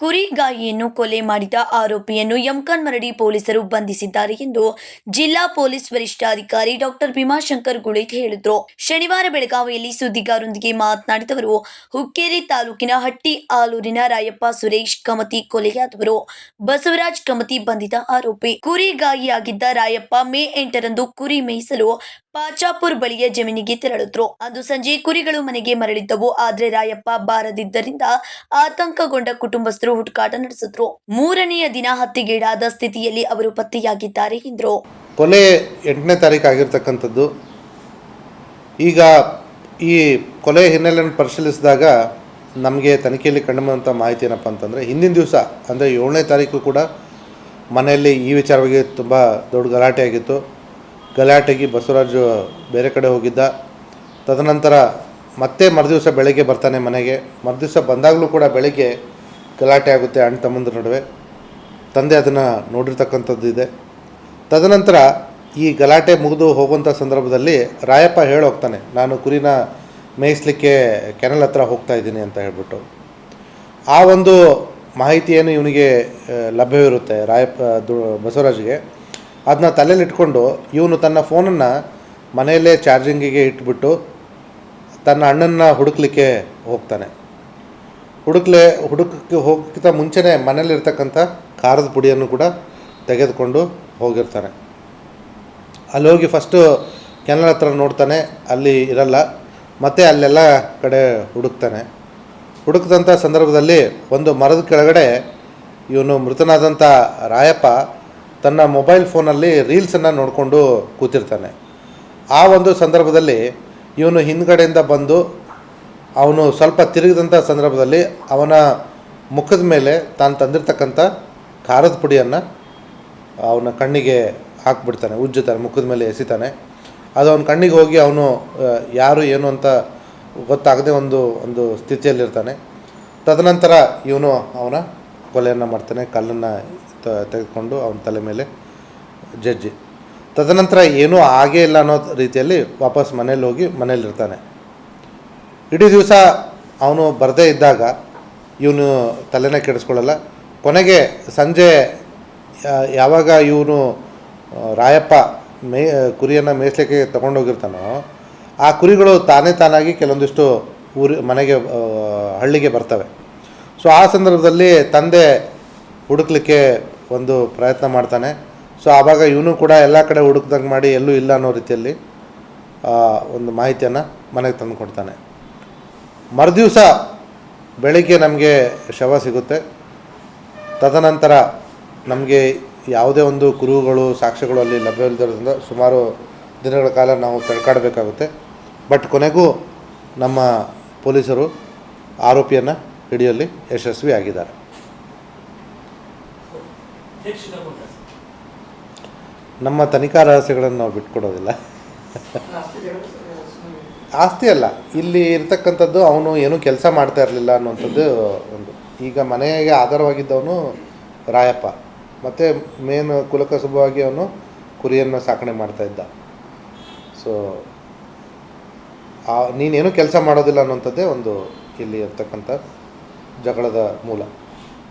ಕುರಿಗಾಯಿಯನ್ನು ಕೊಲೆ ಮಾಡಿದ ಆರೋಪಿಯನ್ನು ಯಮ್ಕಾನ್ ಮರಡಿ ಪೊಲೀಸರು ಬಂಧಿಸಿದ್ದಾರೆ ಎಂದು ಜಿಲ್ಲಾ ಪೊಲೀಸ್ ವರಿಷ್ಠಾಧಿಕಾರಿ ಡಾಕ್ಟರ್ ಭೀಮಾಶಂಕರ್ ಗುಳಿತ್ ಹೇಳಿದರು. ಶನಿವಾರ ಬೆಳಗಾವಿಯಲ್ಲಿ ಸುದ್ದಿಗಾರರೊಂದಿಗೆ ಮಾತನಾಡಿದವರು, ಹುಕ್ಕೇರಿ ತಾಲೂಕಿನ ಹಟ್ಟಿ ಆಲೂರಿನ ರಾಯಪ್ಪ ಸುರೇಶ್ ಕಮತಿ ಕೊಲೆಯಾದವರು, ಬಸವರಾಜ್ ಕಮತಿ ಬಂಧಿತ ಆರೋಪಿ. ಕುರಿಗಾಯಿಯಾಗಿದ್ದ ರಾಯಪ್ಪ ಮೇ ಎಂಟರಂದು ಕುರಿ ಮೇಯಿಸಲು ಪಾಚಾಪುರ್ ಬಳಿಯ ಜಮೀನಿಗೆ ತೆರಳಿದ್ರು. ಅಂದು ಸಂಜೆ ಕುರಿಗಳು ಮನೆಗೆ ಮರಳಿದ್ದವು. ಆದ್ರೆ ರಾಯಪ್ಪ ಬಾರದಿದ್ದರಿಂದ ಆತಂಕಗೊಂಡ ಕುಟುಂಬಸ್ಥರು ಹುಡುಕಾಟ ನಡೆಸಿದ್ರು. ಮೂರನೆಯ ದಿನ ಹತ್ಯೆಗೀಡಾದ ಸ್ಥಿತಿಯಲ್ಲಿ ಅವರು ಪತ್ತೆಯಾಗಿದ್ದಾರೆ ಎಂದರು. ಕೊಲೆ ಎಂಟನೇ ತಾರೀಕು ಆಗಿರ್ತಕ್ಕಂಥದ್ದು. ಈಗ ಈ ಕೊಲೆ ಹಿನ್ನೆಲೆಯನ್ನು ಪರಿಶೀಲಿಸಿದಾಗ ನಮಗೆ ತನಿಖೆಯಲ್ಲಿ ಕಂಡುಬಂದಂಥ ಮಾಹಿತಿ ಏನಪ್ಪ ಅಂತಂದರೆ, ಹಿಂದಿನ ದಿವಸ, ಅಂದರೆ ಏಳನೇ ತಾರೀಕು ಕೂಡ ಮನೆಯಲ್ಲಿ ಈ ವಿಚಾರವಾಗಿ ತುಂಬ ದೊಡ್ಡ ಗಲಾಟೆ ಆಗಿತ್ತು ಗಲಾಟೆಗೆ ಬಸವರಾಜು ಬೇರೆ ಕಡೆ ಹೋಗಿದ್ದ. ತದನಂತರ ಮತ್ತೆ ಮರುದಿವಸ ಬೆಳಗ್ಗೆ ಬರ್ತಾನೆ ಮನೆಗೆ. ಮರುದಿವಸ ಬಂದಾಗಲೂ ಕೂಡ ಬೆಳಗ್ಗೆ ಗಲಾಟೆ ಆಗುತ್ತೆ ಅಣ್ಣ ತಮ್ಮಂದ್ರ ನಡುವೆ. ತಂದೆ ಅದನ್ನು ನೋಡಿರ್ತಕ್ಕಂಥದ್ದು ಇದೆ. ತದನಂತರ ಈ ಗಲಾಟೆ ಮುಗಿದು ಹೋಗುವಂಥ ಸಂದರ್ಭದಲ್ಲಿ ರಾಯಪ್ಪ ಹೋಗ್ತಾನೆ, ನಾನು ಕುರಿನ ಮೇಯಿಸ್ಲಿಕ್ಕೆ ಕೆನಲ್ ಹತ್ರ ಹೋಗ್ತಾ ಇದ್ದೀನಿ ಅಂತ ಹೇಳ್ಬಿಟ್ಟು. ಆ ಒಂದು ಮಾಹಿತಿ ಏನು ಇವನಿಗೆ ಲಭ್ಯವಿರುತ್ತೆ ರಾಯಪ್ಪ, ದು, ಬಸವರಾಜ್ಗೆ. ಅದನ್ನ ತಲೆಯಲ್ಲಿ ಇಟ್ಕೊಂಡು ಇವನು ತನ್ನ ಫೋನನ್ನು ಮನೆಯಲ್ಲೇ ಚಾರ್ಜಿಂಗಿಗೆ ಇಟ್ಬಿಟ್ಟು ತನ್ನ ಅಣ್ಣನ ಹುಡುಕ್ಲಿಕ್ಕೆ ಹೋಗ್ತಾನೆ. ಹುಡುಕ್ಲೆ, ಹುಡುಕಕ್ಕೆ ಹೋಗಕ್ಕಿಂತ ಮುಂಚೆನೇ ಮನೇಲಿರ್ತಕ್ಕಂಥ ಖಾರದ ಪುಡಿಯನ್ನು ಕೂಡ ತೆಗೆದುಕೊಂಡು ಹೋಗಿರ್ತಾನೆ. ಅಲ್ಲಿ ಹೋಗಿ ಫಸ್ಟು ಕೆನಲ್ ಹತ್ರ ನೋಡ್ತಾನೆ, ಅಲ್ಲಿ ಇರಲ್ಲ, ಮತ್ತೆ ಅಲ್ಲೆಲ್ಲ ಕಡೆ ಹುಡುಕ್ತಾನೆ. ಹುಡುಕಿದಂಥ ಸಂದರ್ಭದಲ್ಲಿ ಒಂದು ಮರದ ಕೆಳಗಡೆ ಇವನು ಮೃತನಾದಂಥ ರಾಯಪ್ಪ ತನ್ನ ಮೊಬೈಲ್ ಫೋನಲ್ಲಿ ರೀಲ್ಸನ್ನು ನೋಡಿಕೊಂಡು ಕೂತಿರ್ತಾನೆ. ಆ ಒಂದು ಸಂದರ್ಭದಲ್ಲಿ ಇವನು ಹಿಂದ್ಗಡೆಯಿಂದ ಬಂದು ಅವನು ಸ್ವಲ್ಪ ತಿರುಗಿದಂಥ ಸಂದರ್ಭದಲ್ಲಿ ಅವನ ಮುಖದ ಮೇಲೆ ತಾನು ತಂದಿರ್ತಕ್ಕಂಥ ಖಾರದ ಪುಡಿಯನ್ನು ಅವನ ಕಣ್ಣಿಗೆ ಹಾಕ್ಬಿಡ್ತಾನೆ, ಉಜ್ಜುತ್ತಾನೆ, ಮುಖದ ಮೇಲೆ ಎಸಿತಾನೆ. ಅದು ಅವನ ಕಣ್ಣಿಗೆ ಹೋಗಿ ಅವನು ಯಾರು, ಏನು ಅಂತ ಗೊತ್ತಾಗದೆ ಒಂದು ಒಂದು ಸ್ಥಿತಿಯಲ್ಲಿರ್ತಾನೆ. ತದನಂತರ ಇವನು ಅವನ ಕೊಲೆಯನ್ನು ಮಾಡ್ತಾನೆ, ಕಲ್ಲನ್ನು ತೆಗೆದುಕೊಂಡು ಅವನ ತಲೆ ಮೇಲೆ ಜಜ್ಜಿ ತದನಂತರ ಏನೂ ಆಗೇ ಇಲ್ಲ ಅನ್ನೋ ರೀತಿಯಲ್ಲಿ ವಾಪಸ್ ಮನೇಲಿ ಹೋಗಿ ಮನೇಲಿರ್ತಾನೆ ಇಡೀ ದಿವಸ ಅವನು ಬರದೇ ಇದ್ದಾಗ ಇವನು ತಲೆನೇ ಕೆಡಿಸ್ಕೊಳ್ಳಲ್ಲ. ಕೊನೆಗೆ ಸಂಜೆ ಯಾವಾಗ ಇವನು ರಾಯಪ್ಪ ಮೇ, ಕುರಿಯನ್ನು ಮೇಯಿಸ್ಲಿಕ್ಕೆ ತಗೊಂಡೋಗಿರ್ತಾನೋ, ಆ ಕುರಿಗಳು ತಾನೇ ತಾನಾಗಿ ಕೆಲವೊಂದಿಷ್ಟು ಊರಿ, ಮನೆಗೆ ಹಳ್ಳಿಗೆ ಬರ್ತವೆ. ಸೊ, ಆ ಸಂದರ್ಭದಲ್ಲಿ ತಂದೆ ಹುಡುಕ್ಲಿಕ್ಕೆ ಒಂದು ಪ್ರಯತ್ನ ಮಾಡ್ತಾನೆ. ಸೊ ಆವಾಗ ಇವನು ಕೂಡ ಎಲ್ಲ ಕಡೆ ಹುಡುಕ್ದಂಗೆ ಮಾಡಿ ಎಲ್ಲೂ ಇಲ್ಲ ಅನ್ನೋ ರೀತಿಯಲ್ಲಿ ಒಂದು ಮಾಹಿತಿಯನ್ನು ಮನೆಗೆ ತಂದು ಕೊಡ್ತಾನೆ. ಮರುದಿವಸ ಬೆಳಿಗ್ಗೆ ನಮಗೆ ಶವ ಸಿಗುತ್ತೆ. ತದನಂತರ ನಮಗೆ ಯಾವುದೇ ಒಂದು ಕುರುಹುಗಳು, ಸಾಕ್ಷ್ಯಗಳು ಅಲ್ಲಿ ಲಭ್ಯವಿಲ್ಲದಿರೋದ್ರಿಂದ ಸುಮಾರು ದಿನಗಳ ಕಾಲ ನಾವು ತಡ್ಕಾಡಬೇಕಾಗುತ್ತೆ. ಬಟ್ ಕೊನೆಗೂ ನಮ್ಮ ಪೊಲೀಸರು ಆರೋಪಿಯನ್ನು ಹಿಡಿಯಲ್ಲಿ ಯಶಸ್ವಿ ಆಗಿದ್ದಾರೆ ನಮ್ಮ ತನಿಖಾ ರಹಸ್ಯಗಳನ್ನು ನಾವು ಬಿಟ್ಕೊಡೋದಿಲ್ಲ. ಆಸ್ತಿ ಅಲ್ಲ, ಇಲ್ಲಿ ಇರ್ತಕ್ಕಂಥದ್ದು ಅವನು ಏನೂ ಕೆಲಸ ಮಾಡ್ತಾ ಇರಲಿಲ್ಲ ಅನ್ನುವಂಥದ್ದು ಒಂದು. ಈಗ ಮನೆಗೆ ಆಧಾರವಾಗಿದ್ದವನು ರಾಯಪ್ಪ, ಮತ್ತು ಮೇನ್ ಕುಲಕಸುಭವಾಗಿ ಅವನು ಕುರಿಯನ್ನು ಸಾಕಣೆ ಮಾಡ್ತಾ ಇದ್ದ. ಸೊ ನೀನೇನು ಕೆಲಸ ಮಾಡೋದಿಲ್ಲ ಅನ್ನೋಂಥದ್ದೇ ಒಂದು ಇಲ್ಲಿ ಇರ್ತಕ್ಕಂಥ ಜಗಳದ ಮೂಲ.